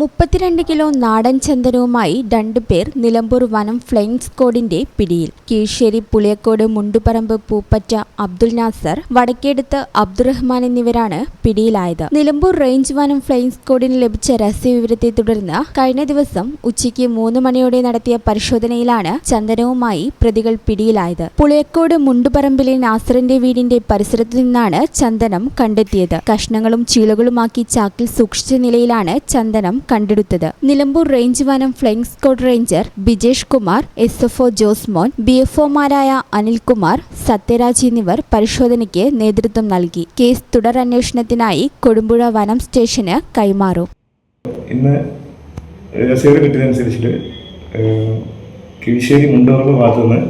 മുപ്പത്തിരണ്ട് കിലോ നാടൻ ചന്ദനവുമായി രണ്ടുപേർ നിലമ്പൂർ വനം ഫ്ലൈങ് സ്ക്വാഡിന്റെ പിടിയിൽ. കീഴ്ശ്ശേരി പുളിയക്കോട് മുണ്ടുപറമ്പ് പൂപ്പറ്റ അബ്ദുൽ നാസർ വടക്കേടുത്ത് അബ്ദുറഹ്മാൻ എന്നിവരാണ് പിടിയിലായത്. നിലമ്പൂർ റേഞ്ച് വനം ഫ്ലൈങ് സ്ക്വാഡിന് ലഭിച്ച രഹസ്യവിവരത്തെ തുടർന്ന് കഴിഞ്ഞ ദിവസം ഉച്ചയ്ക്ക് മൂന്ന് മണിയോടെ നടത്തിയ പരിശോധനയിലാണ് ചന്ദനവുമായി പ്രതികൾ പിടിയിലായത്. പുളിയക്കോട് മുണ്ടുപറമ്പിലെ നാസറിന്റെ വീടിന്റെ പരിസരത്തു നിന്നാണ് ചന്ദനം കണ്ടെത്തിയത്. കഷ്ണങ്ങളും ചീളുകളുമാക്കി ചാക്കിൽ സൂക്ഷിച്ച നിലയിലാണ് ചന്ദനം കണ്ടെടുത്തത്. നിലമ്പൂർ റേഞ്ച് വനം flying squad ranger Bijesh Kumar S F O Josemon B F ഒമാരായ Anilkumar Sathyaraj എന്നിവർ പരിശോധനയ്ക്ക് നേതൃത്വം നൽകി. കേസ് തുടരന്വേഷണത്തിനായി കൊടുമ്പുഴ വനം സ്റ്റേഷന് കൈമാറും. ഇന്ന് രസീത് കിട്ടിയതനുസരിച്ചിട്ട് കിഴിശ്ശേരി മുണ്ടോറമ്പ് ഭാഗത്തു നിന്ന്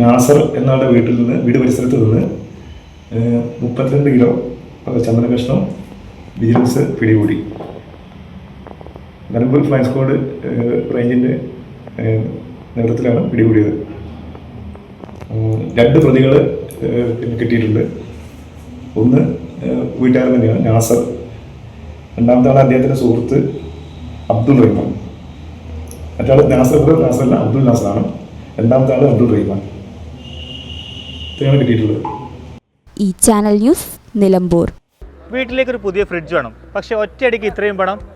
നാസർ എന്നാളുടെ വീട്ടിൽ നിന്ന് വീട് പരിസരത്ത് നിന്ന് മുപ്പത്തിരണ്ട് കിലോ ചന്ദന കഷ്ണം വിജിലൻസ് പിടികൂടി. നിലമ്പൂർ ഫ്ലൈ സ്ക്വാഡ് റേഞ്ചിന്റെ റേഞ്ചിന്റെ നേതൃത്വത്തിലാണ് പിടികൂടിയത്. രണ്ട് പ്രതികൾ പിന്നെ കിട്ടിയിട്ടുണ്ട്. ഒന്ന് വീട്ടുകാരൻ തന്നെയാണ് നാസർ. രണ്ടാമത്തെ ആൾ അദ്ദേഹത്തിന്റെ സുഹൃത്ത് അബ്ദുൾ റഹ്മാൻ. മറ്റാൾ നാസർ നാസർ അല്ല അബ്ദുൾ നാസറാണ്. രണ്ടാമത്തെ ആൾ അബ്ദുൾ റഹ്മാൻ. ഇത്രയാണ് കിട്ടിയിട്ടുള്ളത്. ഈ ചാനൽ ന്യൂസ് നിലമ്പൂർ. വീട്ടിലേക്ക് ഒരു പുതിയ ഫ്രിഡ്ജ് വേണം. പക്ഷെ ഒറ്റയടിക്ക് ഇത്രയും പണം